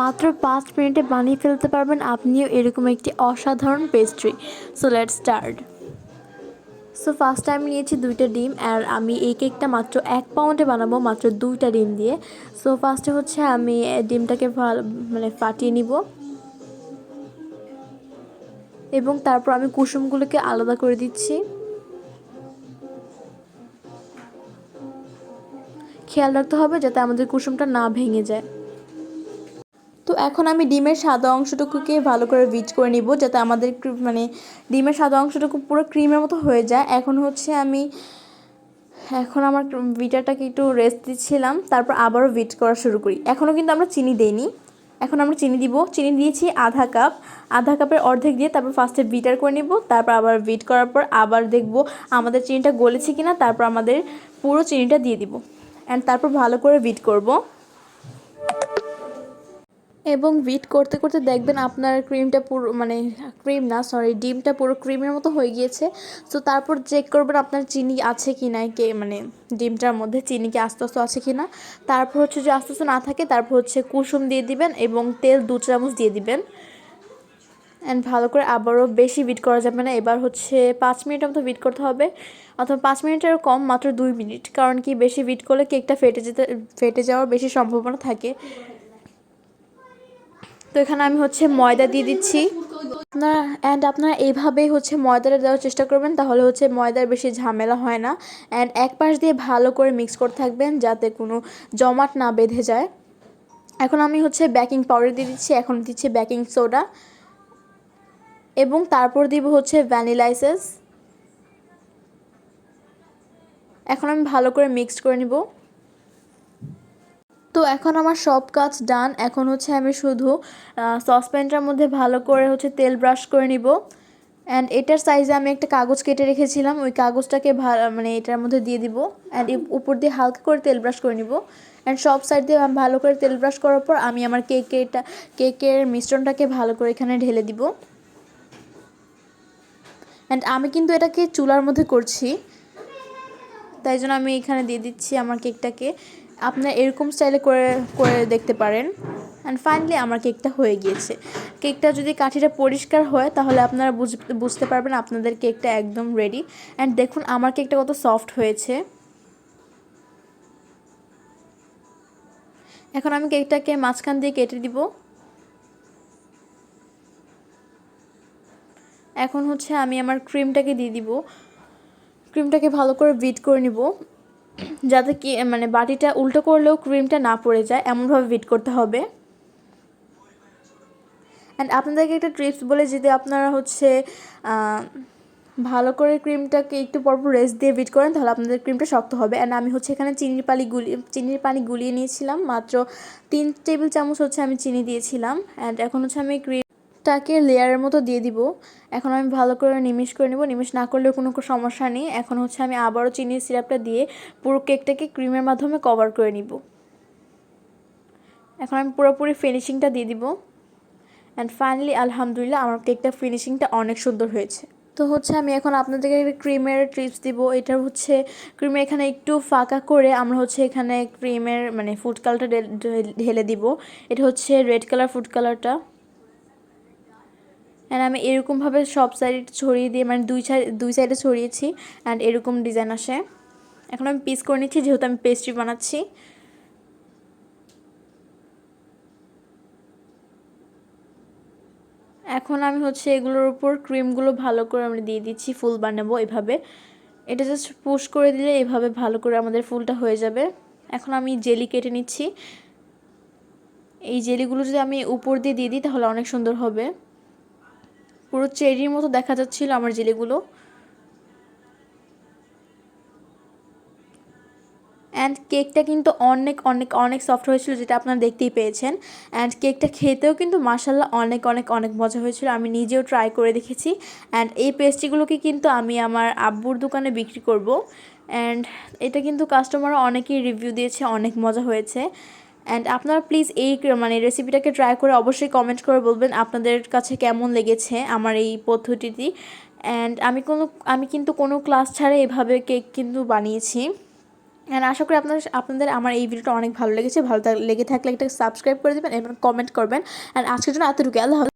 মাত্র পাঁচ মিনিটে বানিয়ে ফেলতে পারবেন আপনিও এরকম একটি অসাধারণ pastry so let start so first time নিয়েছি দুইটা ডিম আর আমি এই কেকটা মাত্র এক পাউন্ডে বানাবো, মাত্র দুইটা ডিম দিয়ে। সো ফার্স্টে হচ্ছে আমি ডিমটাকে মানে ফাটিয়ে নিব। এবং তারপর আমি কুসুমগুলোকে আলাদা করে দিচ্ছি। খেয়াল রাখতে হবে যাতে আমাদের কুসুমটা না ভেঙে যায়। তো এখন আমি ডিমের সাদা অংশটুকুকে ভালো করে বিট করে নিব যাতে আমাদের মানে ডিমের সাদা অংশটুকু পুরো ক্রিমের মতো হয়ে যায়। এখন হচ্ছে আমি, এখন আমার বিটারটাকে একটু রেস্ট দিচ্ছিলাম, তারপর আবারও বিট করা শুরু করি। এখনও কিন্তু আমরা চিনি দেইনি। এখন আমরা চিনি দিব। চিনি দিয়েছি আধা কাপ। আধা কাপের অর্ধেক দিয়ে তারপর ফার্স্টে বিটার করে নিব, তারপর আবার বিট করার পর আবার দেখব আমাদের চিনিটা গলেছে কিনা, তারপর আমাদের পুরো চিনিটা দিয়ে দিব। অ্যান্ড তারপর ভালো করে বিট করব। এবং বিট করতে করতে দেখবেন আপনার ক্রিমটা পুরো মানে ক্রিম না সরি ডিমটা পুরো ক্রিমের মতো হয়ে গিয়েছে। তো তারপর চেক করবেন আপনার চিনি আছে কি না কে মানে ডিমটার মধ্যে চিনি কি আস্তে আস্তে আছে কি না তারপর হচ্ছে যে আস্তে আস্তে না থাকে, তারপর হচ্ছে কুসুম দিয়ে দিবেন এবং তেল দু চামচ দিয়ে দিবেন। অ্যান্ড ভালো করে আবারও বেশি বিট করা যাবে না। এবার হচ্ছে পাঁচ মিনিটের মতো বিট করতে হবে। অথবা পাঁচ মিনিটের কম, মাত্র দুই মিনিট। কারণ কি, বেশি বিট করলে কেকটা ফেটে যেতে, ফেটে যাওয়ার বেশি সম্ভাবনা থাকে। তো এখানে আমি হচ্ছে ময়দা দিয়ে দিচ্ছি। আপনারা অ্যান্ড আপনারা এইভাবেই হচ্ছে ময়দাটা দেওয়ার চেষ্টা করবেন, তাহলে হচ্ছে ময়দার বেশি ঝামেলা হয় না। অ্যান্ড এক পাশ দিয়ে ভালো করে মিক্স করে থাকবেন, যাতে কোনো জমাট না বেঁধে যায়। এখন আমি হচ্ছে বেকিং পাউডার দিয়ে দিচ্ছি, এখন দিচ্ছি বেকিং সোডা এবং তারপর দিব হচ্ছে ভ্যানিলা এসেন্স এখন আমি ভালো করে মিক্সড করে নিব। তো এখন আমার সব কাজ ডান। এখন হচ্ছে আমি শুধু সসপ্যানটার মধ্যে ভালো করে হচ্ছে তেল ব্রাশ করে নিব। অ্যান্ড এটার সাইজে আমি একটা কাগজ কেটে রেখেছিলাম। ওই কাগজটাকে মানে এটার মধ্যে দিয়ে দিব। অ্যান্ড উপর দিয়ে হালকা করে তেল ব্রাশ করে নিব। অ্যান্ড সব সাইড দিয়ে ভালো করে তেল ব্রাশ করার পর আমি আমার কেকেরটা কেকের মিশ্রণটাকে ভালো করে এখানে ঢেলে দিব। অ্যান্ড আমি কিন্তু এটাকে চুলার মধ্যে করছি। তাই জন্য আমি এখানে দিয়ে দিচ্ছি আমার কেকটাকে আপনারা এরকম স্টাইলে করে করে দেখতে পারেন। অ্যান্ড ফাইনালি আমার কেকটা হয়ে গিয়েছে। কেকটা যদি কাঠিটা পরিষ্কার হয়, তাহলে আপনারা বুঝতে পারবেন আপনাদের কেকটা একদম রেডি অ্যান্ড দেখুন আমার কেকটা কত সফট হয়েছে। এখন আমি কেকটাকে মাঝখান দিয়ে কেটে দিব। এখন হচ্ছে আমি আমার ক্রিমটাকে দিয়ে দিব। ক্রিমটাকে ভালো করে বিট করে নিব। যাতে কি মানে বাটিটা উল্টো করলেও ক্রিমটা না পড়ে যায়, এমনভাবে বিট করতে হবে। অ্যান্ড আপনাদেরকে একটা ট্রিপস বলে যদি আপনারা হচ্ছে ভালো করে ক্রিমটাকে একটু পরপর রেস্ট দিয়ে বিট করেন, তাহলে আপনাদের ক্রিমটা শক্ত হবে। অ্যান্ড আমি হচ্ছে এখানে চিনির পানি গুলি, চিনির পানি গুলিয়ে নিয়েছিলাম, মাত্র তিন টেবিল চামচ হচ্ছে আমি চিনি দিয়েছিলাম। অ্যান্ড এখন হচ্ছে আমি ক্রিম টাকে লেয়ারের মতো দিয়ে দিব। এখন আমি ভালো করে নিমিশ করে নেব। নিমিশ না করলেও কোনো সমস্যা নেই। এখন হচ্ছে আমি আবারও চিনির সিরাপটা দিয়ে পুরো কেকটাকে ক্রিমের মাধ্যমে কভার করে নিব। এখন আমি পুরোপুরি ফিনিশিংটা দিয়ে দিব। অ্যান্ড ফাইনালি আলহামদুলিল্লাহ, আমার কেকটা ফিনিশিংটা অনেক সুন্দর হয়েছে। তো হচ্ছে আমি এখন আপনাদেরকে ক্রিমের ট্রিপস দিব। এটা হচ্ছে ক্রিমের এখানে একটু ফাঁকা করে আমরা হচ্ছে এখানে ক্রিমের মানে ফুড কালারটা ঢেলে দিব। এটা হচ্ছে রেড কালার ফুড কালারটা। অ্যান্ড আমি এরকমভাবে সব সাইড ছড়িয়ে দিয়ে মানে দুই সাইড দুই সাইডে ছড়িয়েছি অ্যান্ড এরকম ডিজাইন আসে। এখন আমি পিস করে নিচ্ছি, যেহেতু আমি পেস্ট্রি বানাচ্ছি। এখন আমি হচ্ছে এগুলোর উপর ক্রিমগুলো ভালো করে আমরা দিয়ে দিচ্ছি, ফুল বানাবো এভাবে। এটা জাস্ট পুশ করে দিলে এভাবে ভালো করে আমাদের ফুলটা হয়ে যাবে। এখন আমি জেলি কেটে নিচ্ছি। এই জেলিগুলো যদি আমি উপর দিয়ে দিয়ে দিই, তাহলে অনেক সুন্দর হবে। পুরো চেরির মতো দেখা যাচ্ছিল আমার জেলেগুলো। অ্যান্ড কেকটা কিন্তু অনেক অনেক অনেক সফট হয়েছিল, যেটা আপনারা দেখতেই পেয়েছেন। অ্যান্ড কেকটা খেতেও কিন্তু মাসাল্লাহ অনেক অনেক অনেক মজা হয়েছিল। আমি নিজেও ট্রাই করে দেখেছি। অ্যান্ড এই পেস্ট্রিগুলোকে কিন্তু আমি আমার আব্বুর দোকানে বিক্রি করব। অ্যান্ড এটা কিন্তু কাস্টমাররা অনেকেই রিভিউ দিয়েছে, অনেক মজা হয়েছে। অ্যান্ড আপনারা প্লিজ এই মানে রেসিপিটাকে ট্রাই করে অবশ্যই কমেন্ট করে বলবেন আপনাদের কাছে কেমন লেগেছে আমার এই পদ্ধতিটি। অ্যান্ড আমি কোনো, আমি কিন্তু কোনো ক্লাস ছাড়া এভাবে কেক কিন্তু বানিয়েছি। অ্যান্ড আশা করি আপনার আপনাদের আমার এই ভিডিওটা অনেক ভালো লেগেছে। ভালো লেগে থাকলে একটা সাবস্ক্রাইব করে দেবেন এবং কমেন্ট করবেন। অ্যান্ড আজকের জন্য এতটুকু আল্লাহ।